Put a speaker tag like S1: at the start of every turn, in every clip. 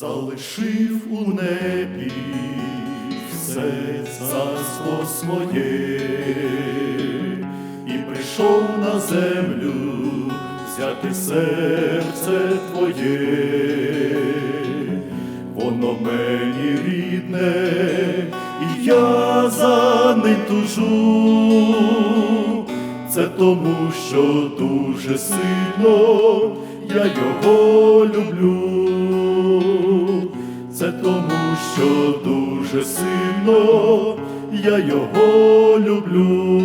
S1: залишив у небі все царство своє і прийшов на землю взяти серце твоє, воно мені рідне, і я за ним тужу. Це тому, що дуже сильно я його люблю. Я його люблю.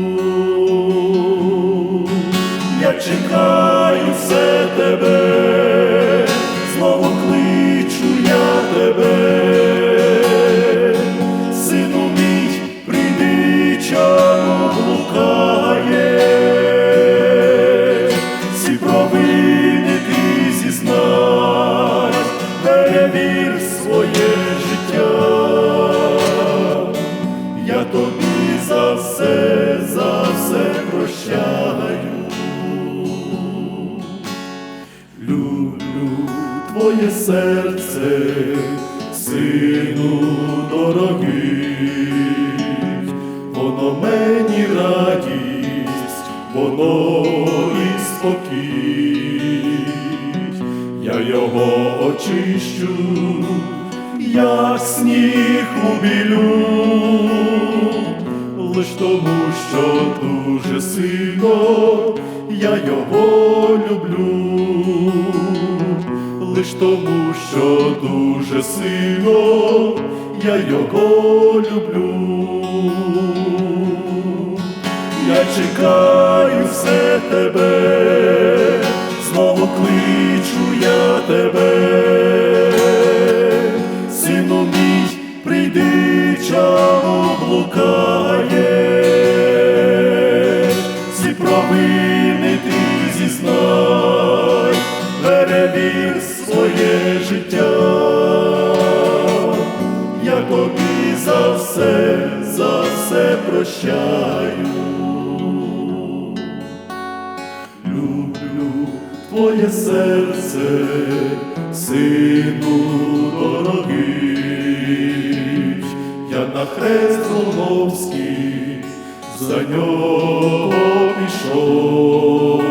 S1: Я чекаю все тебе, твоє серце, сину дорогий, воно мені радість, воно і спокій, я його очищу, як сніг у білю, лиш тому, що дуже сильно я його люблю, лиш тому, що дуже сильно я його люблю. Я чекаю все тебе, знову кличу я тебе, сину мій, прийди, блукаєш, всі провини все, за все прощаю. Люблю твоє серце, сину дорогий, я на хрест Голгофський за нього пішов,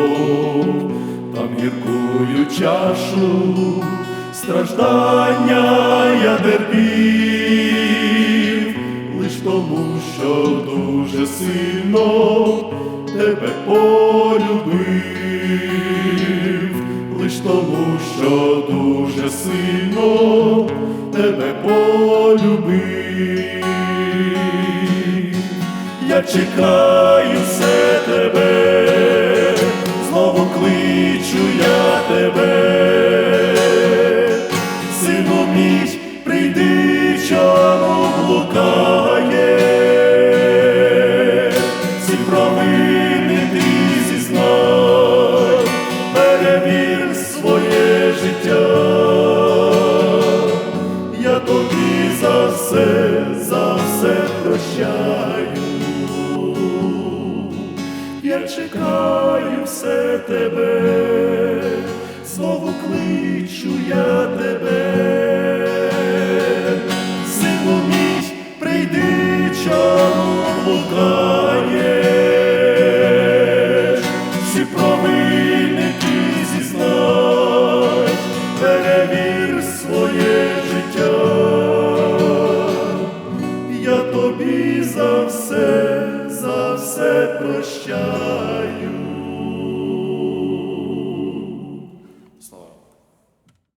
S1: там гіркую чашу страждання я терпів, тому, що дуже сильно тебе полюбив, лиш тому, що дуже сильно тебе полюбив. Я чекаю все тебе, знову кличу я тебе, сину мій, прийди, чому блукаєш, все, за все прощаю. Я чекаю все тебе, знову кличу я тебе, сину мій, прийди, чому блукаєш, я